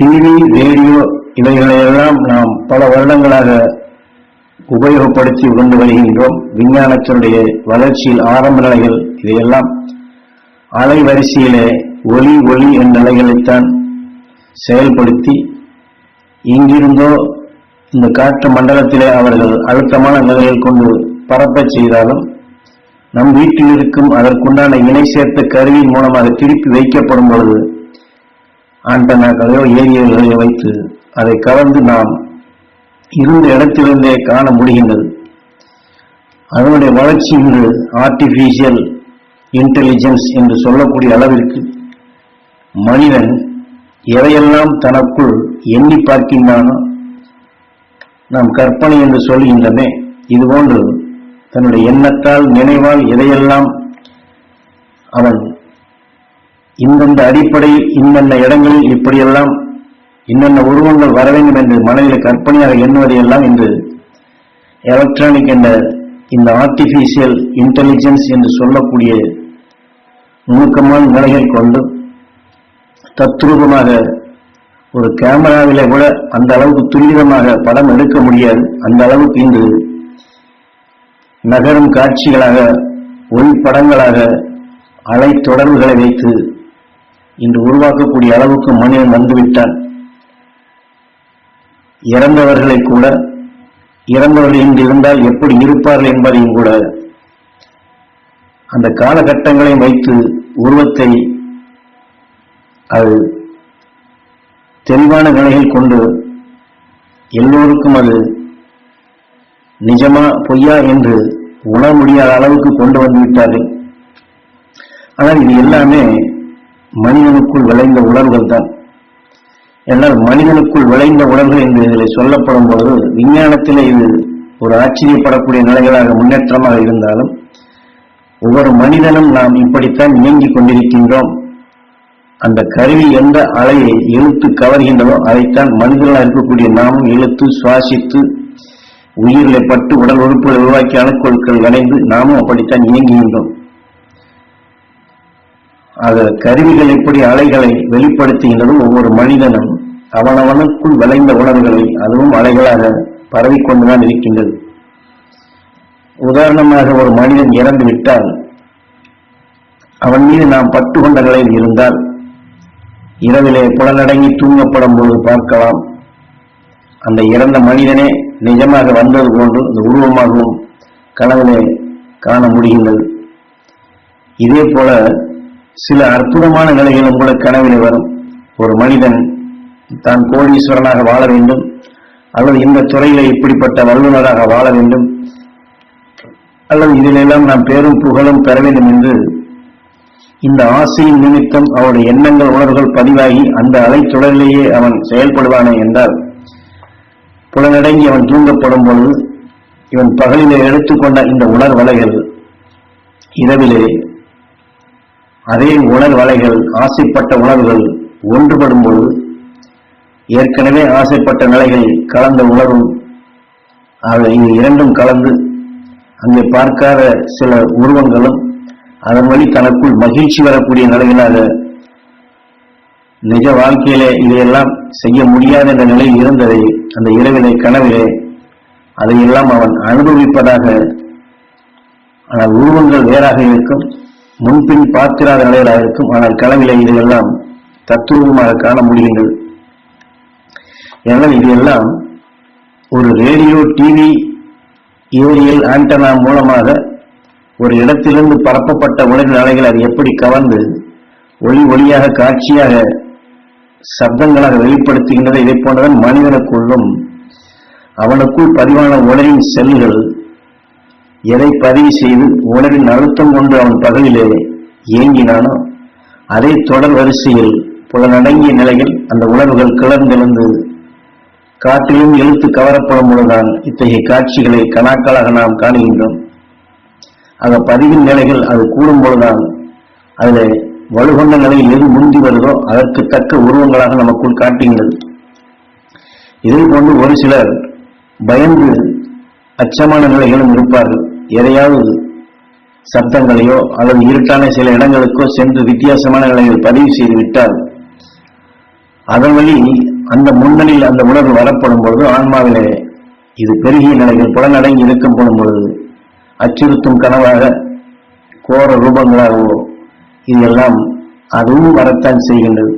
TV radio இவைகளையெல்லாம் நாம் பல வருடங்களாக உபயோகப்படுத்தி உணர்ந்து வருகின்றோம். விஞ்ஞானத்தினுடைய வளர்ச்சியில் ஆரம்ப நிலைகள் இதையெல்லாம் அலைவரிசையிலே ஒளி ஒளி என்ற நிலைகளைத்தான் செயல்படுத்தி இங்கிருந்தோ இந்த காற்று மண்டலத்திலே அவர்கள் அழுத்தமான நிலையில் கொண்டு பரப்பச் செய்தாலும் நம் வீட்டில் இருக்கும் அதற்குண்டான இணை சேர்த்த கருவியின் மூலமாக திருப்பி வைக்கப்படும் பொழுது ஆண்டனாக்களையோ ஏரியல்களையோ வைத்து அதை கலந்து நாம் இருந்த இடத்திலிருந்தே காண முடிகின்றது. அதனுடைய வளர்ச்சி இன்று ஆர்டிபிஷியல் இன்டெலிஜென்ஸ் என்று சொல்லக்கூடிய அளவிற்கு மனிதன் எதையெல்லாம் தனக்குள் எண்ணி பார்க்கின்றானோ நாம் கற்பனை என்று சொல்கின்றமே. இதுபோன்று தன்னுடைய எண்ணத்தால் நினைவால் எதையெல்லாம் அவன் இந்தந்த அடிப்படையில் இந்தந்த இடங்களில் இப்படியெல்லாம் இன்னென்ன உருவங்கள் வர வேண்டும் என்று மனதில் கற்பனையாக எண்ணுவதையெல்லாம் இன்று எலக்ட்ரானிக் என்ற இந்த ஆர்டிபிஷியல் இன்டெலிஜென்ஸ் என்று சொல்லக்கூடிய நுணுக்கமான நிலைகள் கொண்டு தத்ரூபமாக ஒரு கேமராவிலே கூட அந்த அளவுக்கு துல்லியமாக படம் எடுக்க முடியாது. அந்த அளவுக்கு இன்று நகரும் காட்சிகளாக ஒளிப்படங்களாக அலை தொடர்புகளை வைத்து இன்று உருவாக்கக்கூடிய அளவுக்கு மனிதன் வந்துவிட்டான் இறந்தவர்களை கூட இறந்தவர்கள் இன்று இருந்தால் எப்படி இருப்பார்கள் என்பதையும் கூட அந்த காலகட்டங்களையும் வைத்து உருவத்தை அது தெளிவான நிலையில் கொண்டு எல்லோருக்கும் அது நிஜமா பொய்யா என்று உணர முடியாத அளவுக்கு கொண்டு வந்து விட்டார்கள். ஆனால் இது எல்லாமே மனிதனுக்குள் விளைந்த உணர்வுகள் தான். என்னால் மனிதனுக்குள் விளைந்த உணர்வுகள் என்று இதில் சொல்லப்படும் பொழுது விஞ்ஞானத்திலே இது ஒரு ஆச்சரியப்படக்கூடிய நிலைகளாக முன்னேற்றமாக இருந்தாலும் ஒவ்வொரு மனிதனும் நாம் இப்படித்தான் இயங்கிக் கொண்டிருக்கின்றோம். அந்த கருவி எந்த அலையை இழுத்து கவர்கின்றதோ அதைத்தான் மனிதர்களாக இருக்கக்கூடிய நாமும் இழுத்து சுவாசித்து உயிரிலே பட்டு உடல் உறுப்புகளை உருவாக்கி அணுக்கொழுக்கள் விளைந்து நாமும் அப்படித்தான் இயங்குகின்றோம். அது கருவிகள் எப்படி அலைகளை வெளிப்படுத்துகின்றதும் ஒவ்வொரு மனிதனும் அவனவனுக்குள் விளைந்த உணர்வுகளை அதுவும் அலைகளாக பரவிக்கொண்டுதான் இருக்கின்றது. உதாரணமாக ஒரு மனிதன் இறந்து விட்டால் அவன் மீது நாம் பட்டு கொண்ட நிலையில் இருந்தால் இரவிலே புலனடங்கி தூங்கப்படும் பொழுது பார்க்கலாம். அந்த இறந்த மனிதனே நிஜமாக வந்தது போன்று அந்த உருவமாகவும் கனவிலே காண முடிகின்றது. இதே போல சில அற்புதமான நிலைகள் உங்களுக்கு கனவிலே வரும். ஒரு மனிதன் தான் கோடீஸ்வரனாக வாழ வேண்டும். அல்லது இந்த துறையில இப்படிப்பட்ட வல்லுநராக வாழ வேண்டும். அல்லது இதிலெல்லாம் நாம் பேரும் புகழும் பெற வேண்டும் என்று இந்த ஆசையின் நிமித்தம் அவருடைய எண்ணங்கள் உணர்வுகள் பதிவாகி அந்த அலைத்தொடரிலேயே அவன் செயல்படுவானே என்றால் புலனடங்கி அவன் தூங்கப்படும் பொழுது இவன் பகலிலே எடுத்துக்கொண்ட இந்த உணர்வலைகள் இரவிலே அதே உணர்வலைகள் ஆசைப்பட்ட உணர்வுகள் ஒன்றுபடும் போது ஏற்கனவே ஆசைப்பட்ட நிலைகள் கலந்த உணர்வும் ஆக இது இரண்டும் கலந்து அங்கே பார்க்காத சில உருவங்களும் அதன் வழி தனக்குள் மகிழ்ச்சி வரக்கூடிய நிலைகளாக நிஜ வாழ்க்கையிலே இதையெல்லாம் செய்ய முடியாத என்ற நிலையில் இருந்ததை அந்த இரவிலே கனவிலே அதையெல்லாம் அவன் அனுபவிப்பதாக ஆனால் உருவங்கள் வேறாக இருக்கும். முன்பின் பார்த்திராத நிலைகளாக இருக்கும். ஆனால் கனவிலே இதையெல்லாம் தத்துவமாக காண முடிகின்றது எனவே இதையெல்லாம் ஒரு ரேடியோ டிவி ஏரியல் ஆண்டனா மூலமாக ஒரு இடத்திலிருந்து பரப்பப்பட்ட உலகின் அலைகள் அது எப்படி கவர்ந்து ஒளி ஒளியாக காட்சியாக சப்தங்களாக வெளிப்படுத்துகின்றதை இதை போன்றதன் மனிதனுக்குள்ளும் அவனுக்குள் பதிவான உலகின் செல்கள் எதை பதிவு செய்து உணரின் அழுத்தம் கொண்டு அவன் பகலிலே இயங்கினானோ அதே தொடர் வரிசையில் புலனடங்கிய நிலையில் அந்த உணர்வுகள் கிளர்ந்தெழுந்து காற்றிலும் எழுத்து கவரப்படும் பொழுதுதான் இத்தகைய காட்சிகளை கணாக்களாக நாம் காணுகின்றோம். அந்த பதிவின் நிலைகள் அது கூடும் பொழுதுதான் அதில் வலுகொண்ட நிலையில் எது முந்தி வருதோ அதற்கு தக்க உருவங்களாக நமக்குள் காட்டுகின்றது. இதே போன்று ஒரு சிலர் பயந்து அச்சமான நிலைகளும் இருப்பார்கள். எதையாவது சப்தங்களையோ அல்லது இருட்டான சில இடங்களுக்கோ சென்று வித்தியாசமான நிலையில் பதிவு செய்து விட்டால் அதன் வழி அந்த முன்னணியில் அந்த உணர்வு வரப்படும் பொழுது ஆன்மாவிலே இது பெருகிய நிலையில் புலனடங்கி இருக்கப்படும் பொழுது அச்சுறுத்தும் கனவாக கோர ரூபங்களாகவோ இதெல்லாம் அதுவும் வரத்தான் செய்கின்றது.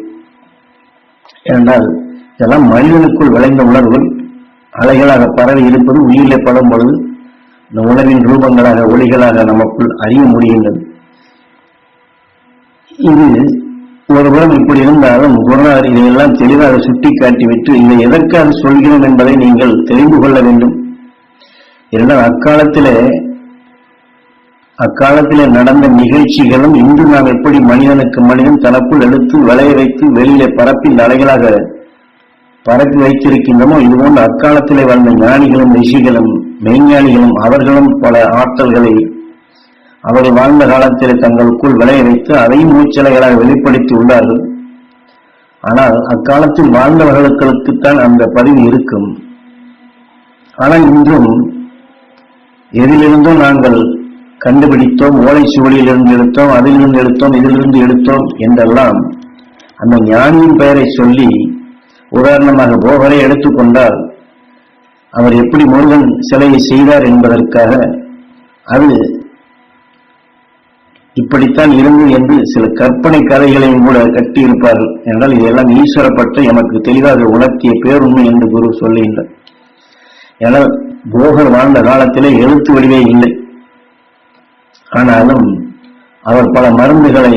ஏனென்றால் இதெல்லாம் மனிதனுக்குள் விளைந்த உணர்வுகள் அலைகளாக பரவி இருப்பது உயிரிலே படும் பொழுது இந்த உணர்வின் ரூபங்களாக ஒளிகளாக நமக்குள் அறிய முடிகின்றது. இது ஒருபுறம் இப்படி இருந்தாலும் குருநாதர் இதையெல்லாம் தெளிவாக சுட்டிக்காட்டிவிட்டு இதை எதற்காக சொல்கிறோம் என்பதை நீங்கள் தெரிந்து கொள்ள வேண்டும். இரண்டால் அக்காலத்திலே அக்காலத்திலே நடந்த நிகழ்ச்சிகளும் இன்று நாம் எப்படி மனிதனுக்கு மனிதன் தனக்குள் எடுத்து விளைய வைத்து வெளியிலே பரப்பில் அலைகளாக பரப்பி வைத்திருக்கின்றமோ இதுபோன்று அக்காலத்திலே வாழ்ந்த ஞானிகளும் ரிஷிகளும் மெய்ஞானிகளும் அவர்களும் பல ஆற்றல்களை அவர்கள் வாழ்ந்த காலத்தில் தங்களுக்குள் விளைய வைத்து அதையும் மூச்சலைகளாக வெளிப்படுத்தி உள்ளார்கள். ஆனால் அக்காலத்தில் வாழ்ந்தவர்களுக்குத்தான் அந்த பதிவு இருக்கும். ஆனால் இன்றும் எதிலிருந்தும் நாங்கள் கண்டுபிடித்தோம் ஓலை சுவடியிலிருந்து எடுத்தோம் அதிலிருந்து எடுத்தோம் இதிலிருந்து எடுத்தோம் என்றெல்லாம் அந்த ஞானியின் பெயரை சொல்லி உதாரணமாக போகரை எடுத்துக்கொண்டால் அவர் எப்படி முருகன் சிலையை செய்தார் என்பதற்காக அது இப்படித்தான் இருந்தது என்று சில கற்பனை கதைகளையும் கூட கட்டியிருப்பார்கள். என்றால் இதெல்லாம் ஈஸ்வரப்பட்டு எமக்கு தெளிவாக உணர்த்திய பேருண்மை என்று குரு சொல்லுகின்றார். ஏனால் போகர் வாழ்ந்த காலத்திலே எழுத்து வடிவே இல்லை. ஆனாலும் அவர் பல மருந்துகளை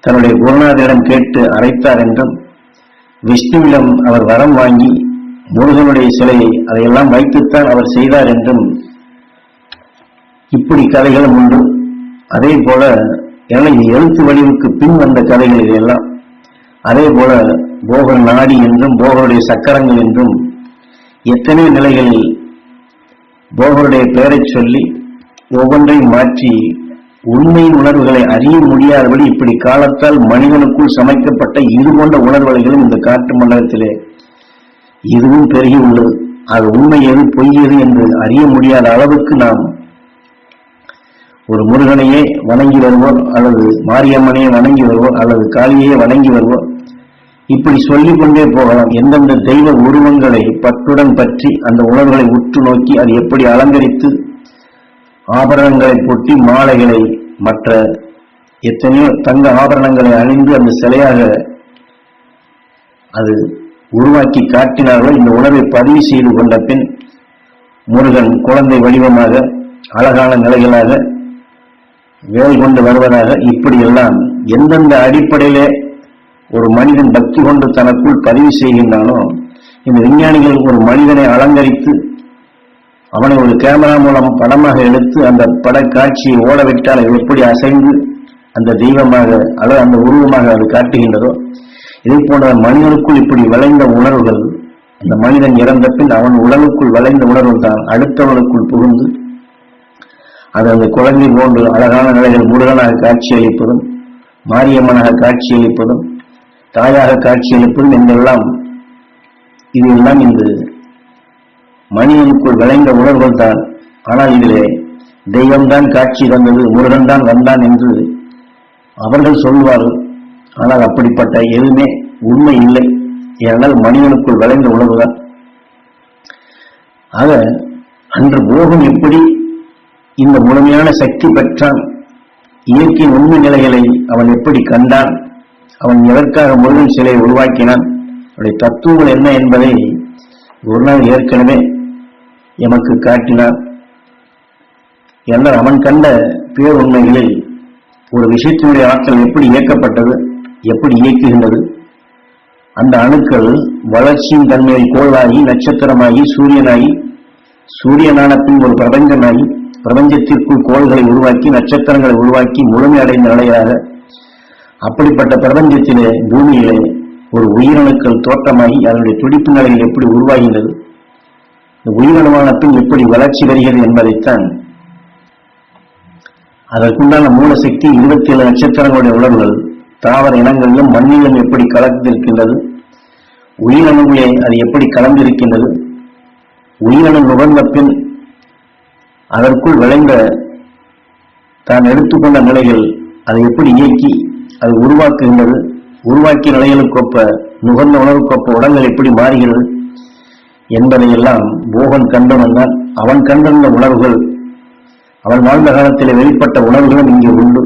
தன்னுடைய குருநாதரிடம் கேட்டு அரைத்தார் என்றும் விஷ்ணுவிடம் அவர் வரம் வாங்கி முருகனுடைய சிலையை அதையெல்லாம் வைத்துத்தான் அவர் செய்தார் என்றும் இப்படி கதைகளும் உண்டு. அதே போல ஏன்னா இது எழுத்து வடிவுக்கு பின் வந்த கதைகள் இதையெல்லாம். அதே போல போகர் நாடி என்றும் போகருடைய சக்கரங்கள் என்றும் எத்தனை நிலைகளில் போகருடைய பெயரை சொல்லி ஒவ்வொன்றையும் மாற்றி உண்மையின் உணர்வுகளை அறிய முடியாதபடி இப்படி காலத்தால் மனிதனுக்குள் சமைக்கப்பட்ட இது போன்ற உணர்வலைகளும் இந்த காட்டு மண்டலத்திலே இதுவும் பெருகி உள்ளது அது உண்மை எது பொய் எது என்று அறிய முடியாத அளவுக்கு நாம் ஒரு முருகனையே வணங்கி வருவோர் அல்லது மாரியம்மனையே வணங்கி வருவோம் அல்லது காளியையே வணங்கி வருவோம் இப்படி சொல்லிக் கொண்டே போகலாம். எந்தெந்த தெய்வ உருவங்களை பற்றுடன் பற்றி அந்த உணர்வுகளை உற்று நோக்கி அது எப்படி அலங்கரித்து ஆபரணங்களை பொட்டி மாலைகளை மற்ற எத்தனையோ தங்க ஆபரணங்களை அணிந்து அந்த சிலையாக அது உருவாக்கி காட்டினார்களோ இந்த உணர்வை பதிவு செய்து கொண்ட பின் முருகன் குழந்தை வடிவமாக அழகான நிலைகளாக வேல் கொண்டு வருவதாக இப்படியெல்லாம் எந்தெந்த அடிப்படையிலே ஒரு மனிதன் பக்தி கொண்டு தனக்குள் பதிவு செய்கின்றானோ இந்த விஞ்ஞானிகள் ஒரு மனிதனை அலங்கரித்து அவனை ஒரு கேமரா மூலம் படமாக எடுத்து அந்த படக்காட்சியை ஓடவிட்டால் அது எப்படி அசைந்து அந்த தெய்வமாக அல்லது அந்த உருவமாக அது காட்டுகின்றதோ இதே போன்ற மனிதனுக்குள் இப்படி விளைந்த உணர்வுகள் அந்த மனிதன் இறந்த பின் அவன் உடலுக்குள் விளைந்த உணர்வு தான் அடுத்தவனுக்குள் புகுந்து அது அந்த குழந்தை போன்று அழகான நிலைகள் முருகனாக காட்சியளிப்பதும் மாரியம்மனாக காட்சியளிப்பதும் தாயாக காட்சியளிப்பதும் என்றெல்லாம் இது எல்லாம் இந்த மனிதனுக்குள் விளைந்த உணர்வுகள் தான். ஆனால் இதிலே தெய்வம்தான் காட்சி தந்தது முருகன் தான் வந்தான் என்று அவர்கள் சொல்வார்கள். ஆனால் அப்படிப்பட்ட எதுவுமே உண்மை இல்லை. ஏனால் மனிதனுக்குள் விளைந்த உணவுதான். ஆக அன்று போகம் எப்படி இந்த முழுமையான சக்தி பெற்றான்? இயற்கையின் உண்மை நிலைகளை அவன் எப்படி கண்டான்? அவன் எதற்காக முருகன் சிலையை உருவாக்கினான்? அவருடைய தத்துவங்கள் என்ன என்பதை ஒரு நாள் ஏற்கனவே எமக்கு காட்டினார். என்றால் அவன் கண்ட பேருண்மைகளில் ஒரு விஷயத்தினுடைய ஆற்றல் எப்படி இயக்கப்பட்டது எப்படி இயக்குகின்றது அந்த அணுக்கள் வளர்ச்சியின் தன்மையில் கோளாகி நட்சத்திரமாகி சூரியனாகி சூரியனான பின் ஒரு பிரபஞ்சமாகி பிரபஞ்சத்திற்குள் கோள்களை உருவாக்கி நட்சத்திரங்களை உருவாக்கி முழுமையடைந்த நிலையாக அப்படிப்பட்ட பிரபஞ்சத்திலே பூமியிலே ஒரு உயிரணுக்கள் தோற்றமாகி அதனுடைய துடிப்பு நிலையில் எப்படி உருவாகின்றது இந்த உயிரணுவான பின் எப்படி வளர்ச்சி வருகிறது என்பதைத்தான் அதற்குண்டான மூலசக்தி இருபத்தி ஏழு நட்சத்திரங்களுடைய உணர்வுகள் தாவர இனங்களிலும் மண்ணிலும் எப்படி கலந்திருக்கின்றது? உயிரணுகளே அது எப்படி கலந்திருக்கின்றது? உயிரணு நுகர்ந்த பின் அதற்குள் விளைந்த தான் எடுத்துக்கொண்ட நிலைகள் அதை எப்படி இயக்கி அதை உருவாக்குகின்றது? உருவாக்கிய நிலைகளுக்கொப்ப நுகர்ந்த உணர்வுக்கொப்ப உடல்கள் எப்படி மாறுகிறது? என்பதையெல்லாம் போகன் கண்டவன் தான். அவன் கண்டிருந்த உணர்வுகள் அவன் வாழ்ந்த காலத்தில் வெளிப்பட்ட உணர்வுகளும் இங்கே உண்டு.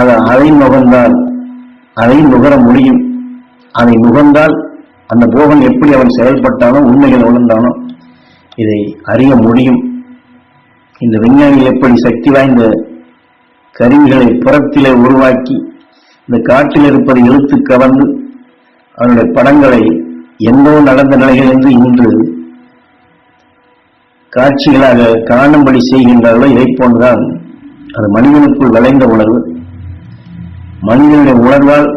அதை நுகர்ந்தால் அதை நுகர முடியும். அதை நுகர்ந்தால் அந்த போகன் எப்படி அவன் செயல்பட்டானோ உண்மைகள் உணர்ந்தானோ இதை அறிய முடியும். இந்த விஞ்ஞானிகள் எப்படி சக்தி வாய்ந்த கருவிகளை புறத்திலே உருவாக்கி இந்த காட்டில் இருப்பதை எழுத்து கவர்ந்து அவனுடைய படங்களை எந்தோ நடந்த நிலைகளிலிருந்து இன்று காட்சிகளாக காணும்படி செய்கின்றார்களோ இதை போன்றுதான் அது மனிதனுக்குள் விளைந்த உணர்வு. மனிதனுடைய உணர்வால்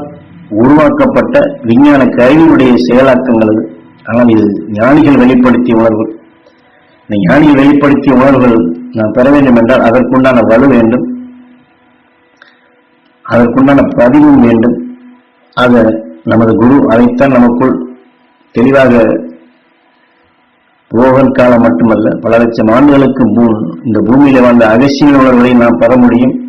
உருவாக்கப்பட்ட விஞ்ஞான கருவியுடைய செயலாக்கங்கள் அது. ஆனால் இது ஞானிகள் வெளிப்படுத்திய உணர்வு. இந்த ஞானிகள் வெளிப்படுத்திய உணர்வுகள் நாம் பெற வேண்டும் என்றால் அதற்குண்டான வலு வேண்டும். அதற்குண்டான பதிவும் வேண்டும். ஆக நமது குரு அதைத்தான் நமக்குள் தெளிவாக போகல் காலம் மட்டுமல்ல பல லட்சம் ஆண்டுகளுக்கு முன் இந்த பூமியில வாழ்ந்த அகசிய உணர்வுகளை நாம் பெற முடியும்.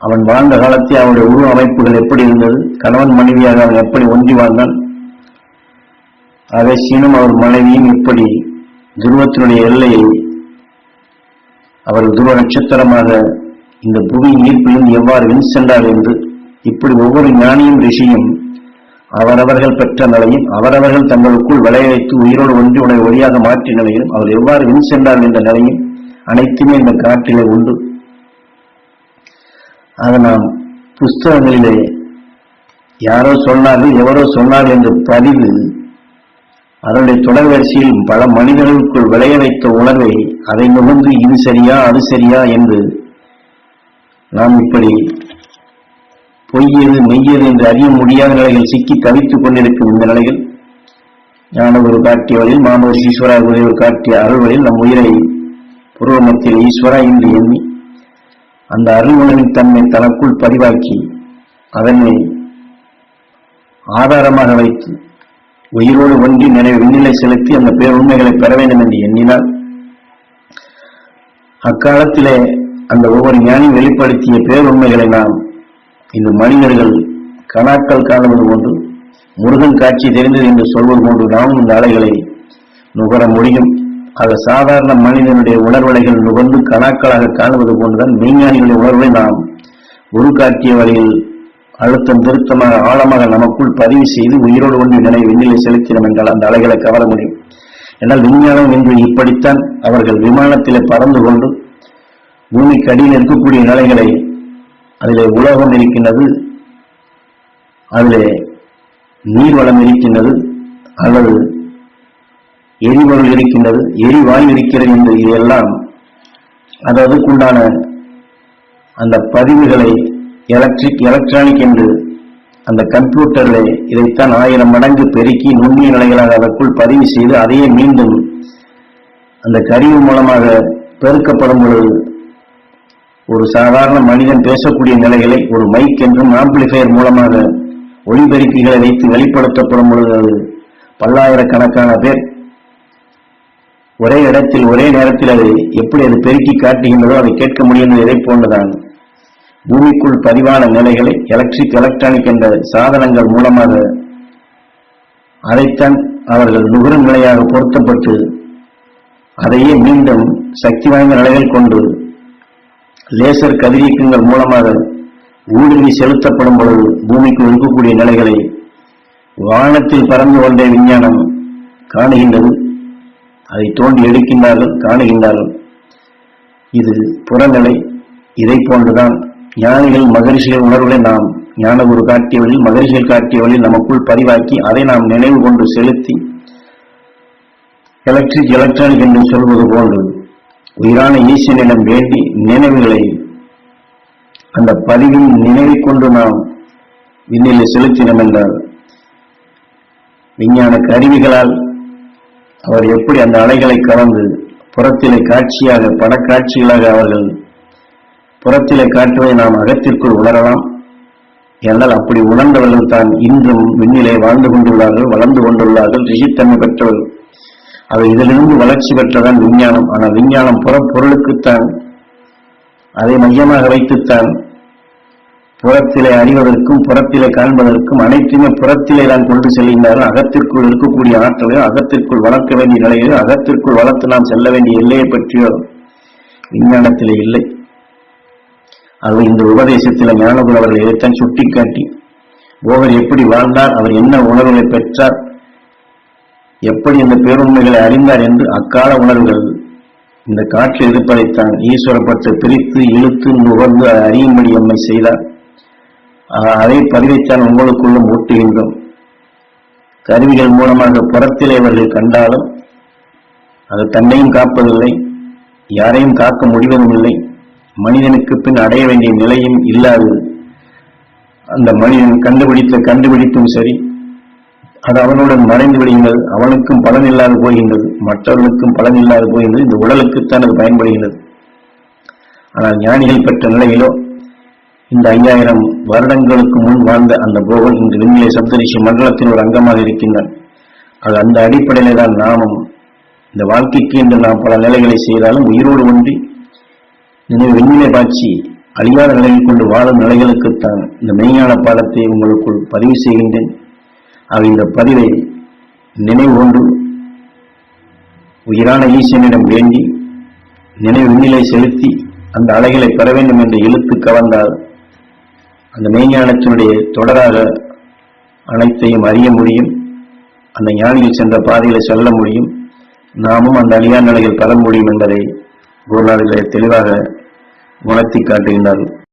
அவன் வாழ்ந்த காலத்தில் அவனுடைய உருவ அமைப்புகள் எப்படி இருந்தது? கணவன் மனைவியாக அவன் எப்படி ஒன்றி வாழ்ந்தான்? அகசியனும் அவர் மனைவியும் எப்படி துருவத்தினுடைய எல்லையை அவர் துருவ நட்சத்திரமாக இந்த புவியின் ஈர்ப்பிலிருந்து எவ்வாறு வின் சென்றார் என்று இப்படி ஒவ்வொரு ஞானியும் ரிஷியும் அவரவர்கள் பெற்ற நிலையும் அவரவர்கள் தங்களுக்குள் விளைய வைத்து உயிரோடு ஒன்றி உடைய ஒளியாக மாற்றிய நிலையிலும் அவர் எவ்வாறு வின் சென்றார் என்ற நிலையும் அனைத்துமே இந்த காட்டிலே உண்டு. அதை நாம் புஸ்தகங்களிலே யாரோ சொன்னார்கள் எவரோ சொன்னார்கள் என்ற பதிவு அதனுடைய தொடர்வரிசையில் பல மனிதர்களுக்குள் விளைய வைத்த உணர்வை அதை நுகர்ந்து இது சரியா அது சரியா என்று நாம் இப்படி பொய்யது மெய்யது என்று அறிய முடியாத நிலையில் சிக்கி தவித்துக் கொண்டிருக்கும் இந்த நிலையில் ஞானகுரு ஒரு காட்டிய வழியில் மாமவர் ஈஸ்வரா குருவர் காட்டிய அருள்வழியில் நம் உயிரை பூர்வமத்தியில் ஈஸ்வரா என்று எண்ணி அந்த அருள் உணவின் தன்மை தனக்குள் பதிவாக்கி அதனை ஆதாரமாக வைத்து உயிரோடு ஒன்றி நினைவு விண்ணிலை செலுத்தி அந்த பேருண்மைகளை பெற வேண்டும் என்று எண்ணினால் அக்காலத்திலே அந்த ஒவ்வொரு ஞானி வெளிப்படுத்திய பேருண்மைகளை நாம் இந்த மனிதர்கள் கணாக்கள் காணுவது போன்று முருகன் காட்சி தெரிந்தது என்று சொல்வது போன்று நாமும் இந்த அலைகளை நுகர முடியும். அது சாதாரண மனிதனுடைய உணர்வலைகள் நுகர்ந்து கணாக்களாக காணுவது போன்றுதான் விஞ்ஞானிகளின் உணர்வை நாம் குரு காட்டிய வழியில் அழுத்தம் திருத்தமாக ஆழமாக நமக்குள் பதிவு செய்து உயிரோடு ஒன்று நினைவு விண்ணிலை செலுத்தினோம் என்றால் அந்த அலைகளை கவர முடியும். என்றால் விஞ்ஞானம் என்று இப்படித்தான் அவர்கள் விமானத்திலே பறந்து கொண்டு பூமிக்கு அடியில் இருக்கக்கூடிய நிலைகளை அதிலே உலகம் இருக்கின்றது அதிலே நீர்வளம் இருக்கின்றது அல்லது எரிபொருள் இருக்கின்றது எரிவாயு இருக்கிறது என்று இதெல்லாம் அதற்குண்டான அந்த பதிவுகளை எலக்ட்ரிக் எலக்ட்ரானிக் என்று அந்த கம்ப்யூட்டரில் இதைத்தான் ஆயிரம் மடங்கு பெருக்கி நுண்ணிய நிலைகளாக அதற்குள் பதிவு செய்து அதையே மீண்டும் அந்த கருவி மூலமாக பெருக்கப்படும் பொழுது ஒரு சாதாரண மனிதன் பேசக்கூடிய நிலைகளை ஒரு மைக் என்றும் ஆம்பிளிஃபையர் மூலமாக ஒளிபெருக்கிகளை வைத்து வெளிப்படுத்தப்படும் பொழுது அது பல்லாயிரக்கணக்கான பேர் ஒரே இடத்தில் ஒரே நேரத்தில் அது எப்படி அது பெருக்கி காட்டுகின்றதோ அதை கேட்க முடியும் இதை போன்றுதான். பூமிக்குள் பதிவான நிலைகளை எலக்ட்ரிக் எலக்ட்ரானிக் என்ற சாதனங்கள் மூலமாக அதைத்தான் அவர்கள் நுகரும் நிலையாக பொருத்தப்பட்டு அதையே மீண்டும் சக்தி வாய்ந்த நிலைகள் கொண்டு லேசர் கதிரியக்கங்கள் மூலமாக ஊடுருவி செலுத்தப்படும் பொழுது பூமிக்குள் இருக்கக்கூடிய நிலைகளை வானத்தில் பறந்து கொண்டே விஞ்ஞானம் காணுகின்றது. அதை தோண்டி எடுக்கின்றார்கள் காணுகின்றார்கள். இது புறநிலை இதை போன்றுதான் ஞானிகள் மகரிஷிகள் உணர்வுகளை நாம் ஞான குரு காட்டிய வழியில் மகரிஷிகள் காட்டிய வழியில் நமக்குள் பதிவாக்கி அதை நாம் நினைவு கொண்டு செலுத்தி எலக்ட்ரிக் எலக்ட்ரானிக் என்று சொல்வது போன்று உயிரான ஈசனிடம் வேண்டி நினைவுகளை அந்த பதிவின் நினைவை கொண்டு நாம் விண்ணிலை செலுத்தினோம் என்றால் விஞ்ஞான கருவிகளால் அவர் எப்படி அந்த அலைகளை கலந்து புறத்திலே காட்சியாக படக்காட்சிகளாக அவர்கள் புறத்திலே காட்டுவதை நாம் அகத்திற்குள் உணரலாம். என்றால் அப்படி உணர்ந்தவர்கள் தான் இன்றும் விண்ணிலே வாழ்ந்து கொண்டுள்ளார்கள் வளர்ந்து கொண்டுள்ளார்கள் ரிஷித்தன்மை பெற்றவர்கள் அவை இதிலிருந்து வளர்ச்சி பெற்றதான் விஞ்ஞானம். ஆனால் விஞ்ஞானம் புற பொருளுக்குத்தான் அதை மையமாக வைத்துத்தான் புறத்திலே அறிவதற்கும் புறத்திலே காண்பதற்கும் அனைத்துமே புறத்திலே தான் கொண்டு செல்கின்றார்கள். அகத்திற்குள் இருக்கக்கூடிய ஆற்றலையும் அகத்திற்குள் வளர்க்க வேண்டிய நிலையோ அகத்திற்குள் வளர்த்து நாம் செல்ல வேண்டிய எல்லையை பற்றியோ விஞ்ஞானத்திலே இல்லை. அது இந்த உபதேசத்தில் ஞானகுரு அவர்கள் இதைத்தான் சுட்டிக்காட்டி ஓவர் எப்படி வாழ்ந்தார் அவர் என்ன உணர்வுகளை பெற்றார் எப்படி இந்த பேருண்மைகளை அறிந்தார் என்று அக்கால உணர்வுகள் இந்த காற்றில் இருப்பதைத்தான் ஈஸ்வரப்பட்டு பிரித்து இழுத்து நுகர்ந்து அறியும்படி எம்மை செய்தார். அதை பதிவைத்தான் உங்களுக்குள்ளும் ஊட்டுகின்றோம் கருவிகள் மூலமாக புறத்தில் இவர்கள் கண்டாலும் அது தன்னையும் காப்பதில்லை யாரையும் காக்க முடிவதும் இல்லை மனிதனுக்கு பின் அடைய வேண்டிய நிலையும் இல்லாது அந்த மனிதன் கண்டுபிடித்த கண்டுபிடித்தும் சரி அது அவனுடன் மறைந்து விடுகின்றது அவனுக்கும் பலன் இல்லாது போகின்றது மற்றவர்களுக்கும் பலன் இல்லாது போகின்றது இந்த உடலுக்குத்தான் அது பயன்படுகின்றது. ஆனால் ஞானிகள் பெற்ற நிலையிலோ இந்த ஐயாயிரம் வருடங்களுக்கு முன் வாழ்ந்த அந்த போகன் இன்று விண்ணிலை சப்தரிஷி மண்டலத்தின் ஒரு அங்கமாக இருக்கின்றான். அது அந்த அடிப்படையிலே தான் நாமும் இந்த வாழ்க்கைக்கு என்று நாம் பல நிலைகளை செய்தாலும் உயிரோடு ஒன்றி நினைவு விண்ணிலை பாய்ச்சி அழியாத நிலையில் கொண்டு வாழும் நிலைகளுக்குத்தான் இந்த மெய்ஞான பாடத்தை உங்களுக்குள் பதிவு செய்கின்றேன். ஆக இந்த பதிவை நினைவு கொண்டு உயிரான ஈசனிடம் வேண்டி நினைவு விண்ணிலை செலுத்தி அந்த அலைகளை பெற வேண்டும் என்று இழுத்து கவர்ந்தால் அந்த மெய்ஞானத்தினுடைய தொடராக அனைத்தையும் அறிய முடியும். அந்த ஞானியில் சென்ற பாதையில செல்ல முடியும். நாமும் அந்த அழியா நிலையில் பெற முடியும் என்பதை குருநாதர்களை தெளிவாக உணர்த்தி காட்டுகின்றார்கள்